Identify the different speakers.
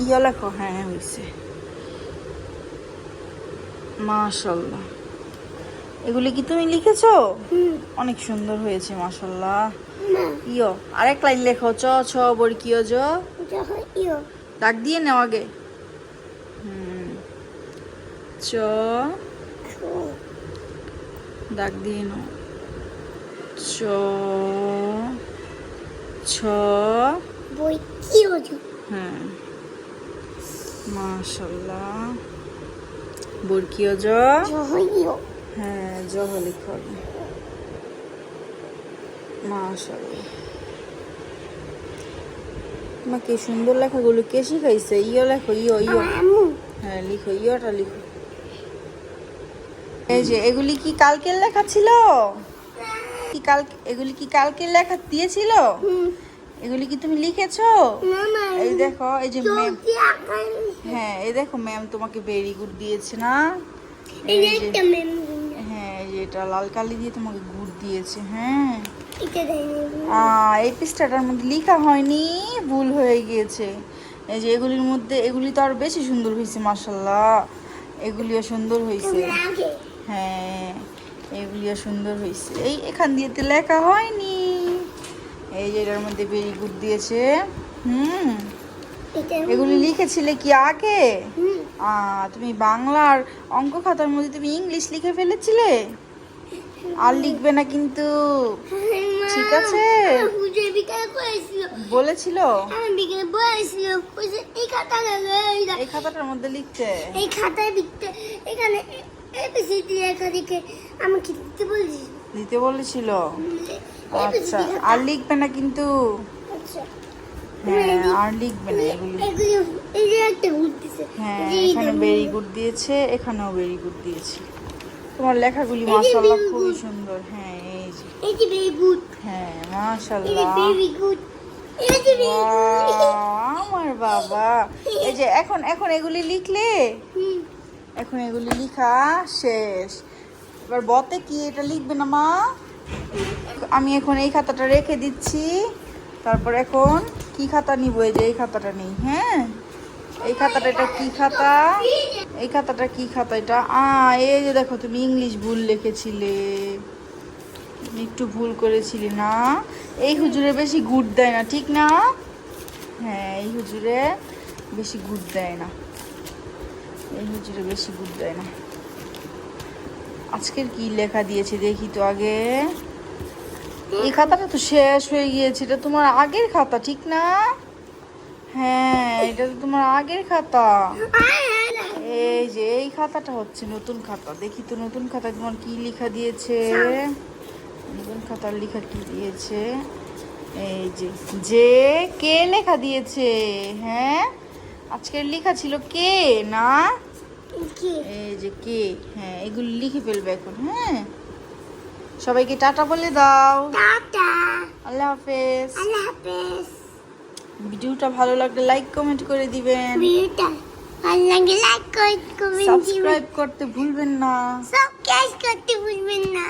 Speaker 1: ইয়া লেখো হ্যাঁ হয়েছে মাশাল্লাহ এগুলি কি তুমি লিখেছো অনেক সুন্দর হয়েছে মাশাল্লাহ ইয়ো আরেক লাইন লেখো চ ছ বর্গীয় জ
Speaker 2: যখন ইও
Speaker 1: দিয়ে নেও আগে হুম চ দাগ দিয়ে নাও চ ছ
Speaker 2: বই কিও
Speaker 1: হ্যাঁ মাশাল্লাহ বর্গীয় জ? হ্যাঁ জ লিখো আগে মাশাল্লাহ তোমাকে সুন্দর লেখাগুলো। কে শিখাইছে? ইয়ো লেখো ইয়ো ইয়ো। হ্যাঁ লিখো ইয়োটা লিখো। এই যে এগুলি কি কালকের লেখা ছিল? কি কাল এগুলি কি কালকের লেখা দিয়েছিল?
Speaker 2: হুম।
Speaker 1: এগুলি কি তুমি লিখেছো? এই দেখো এই যে ম্যাম হ্যাঁ এই দেখো ম্যাম তোমাকে ভেরি গুড দিয়েছে না? হ্যাঁ এই যে এটা লাল কালি দিয়ে তোমাকে গুড দিয়েছে হ্যাঁ। এই পৃষ্ঠাটার মধ্যে লেখা হয়নি ভুল হয়ে গিয়েছে। এই যে এগুলির মধ্যে এগুলি তো আর বেশি সুন্দর হয়েছে মাসাল্লাহ এগুলিও সুন্দর হয়েছে। হ্যাঁ এগুলিও সুন্দর হয়েছে। এই এখান দিয়ে তো লেখা হয়নি। এই যে এটার মধ্যে ভেরি গুড দিয়েছে হুম এগুলি লিখেছিলে কি আগে তুমি বাংলার অঙ্ক খাতার মধ্যে তুমি ইংলিশ লিখে ফেলেছিলে আর লিখবে না কিন্তু ঠিক আছে। বলেছিল
Speaker 2: বলেছিল এই খাতা
Speaker 1: এই খাতাটার মধ্যে লিখতে
Speaker 2: এই খাতায় লিখতে এখানে এবিসিডি লেখা দেখে আমাকে লিখতে বলছি
Speaker 1: দিতে বলেছিল আচ্ছা আর লিখবে না কিন্তু?
Speaker 2: আচ্ছা।
Speaker 1: হ্যাঁ আর লিখবে না হ্যাঁ এখানে ভেরি গুড দিয়েছে এখানেও ভেরি গুড দিয়েছে। তোমার লেখাগুলি
Speaker 2: very
Speaker 1: খুবই সুন্দর হ্যাঁ এই যে।
Speaker 2: এই যে ভেরি গুড
Speaker 1: হ্যাঁ
Speaker 2: এই
Speaker 1: মাশাল্লাহ
Speaker 2: ভেরি গুড এই
Speaker 1: বাহ, আমার বাবা। এই যে এখন এখন এগুলি লিখলে? এখন এগুলি লিখা শেষ। এবার বতে কি এটা লিখবে না মা? আমি এখন এই খাতাটা রেখে দিচ্ছি। তারপর এখন কি খাতা নিব? এই যে এই খাতাটা নেই হ্যাঁ? এই খাতাটা এটা কি খাতা? এই খাতাটা কি খাতা এটা? আ, এই যে দেখো তুমি ইংলিশ ভুল লিখেছিলে। একটু ভুল করেছিলি না? এই হুজুরে বেশি গুড দেয় না, ঠিক না? হ্যাঁ এই হুজুরে বেশি গুড দেয় না। এই হুজুরে বেশি গুড দেয় না। আজকের কি লেখা দিয়েছে দেখি তো আগে। এই খাতাটা তো শেষ হয়ে গিয়েছে, এটা তোমার আগের খাতা, ঠিক না? হ্যাঁ এটা তো তোমার আগের খাতা। এই যে, এই খাতাটা হচ্ছে নতুন খাতা। দেখি তো নতুন খাতায় তোমার কি লেখা দিয়েছে। নতুন খাতার লেখা কি দিয়েছে? এই যে যে কে লেখা দিয়েছে? হ্যাঁ? আজকের লেখা ছিল কে? না? এই যে কে? হ্যাঁ এগুলো লিখে ফেলবে এখন হ্যাঁ? সবাইকে টাটা বলে দাও।
Speaker 2: টাটা।
Speaker 1: আল্লাহ হাফেজ।
Speaker 2: আল্লাহ হাফেজ।
Speaker 1: ভিডিওটা ভালো লাগলে লাইক কমেন্ট করে দিবেন।
Speaker 2: ভিডিওটা ভালো লাগে লাইক করে কমেন্ট
Speaker 1: সাবস্ক্রাইব করতে ভুলবেন না।
Speaker 2: সাবস্ক্রাইব করতে ভুলবেন না।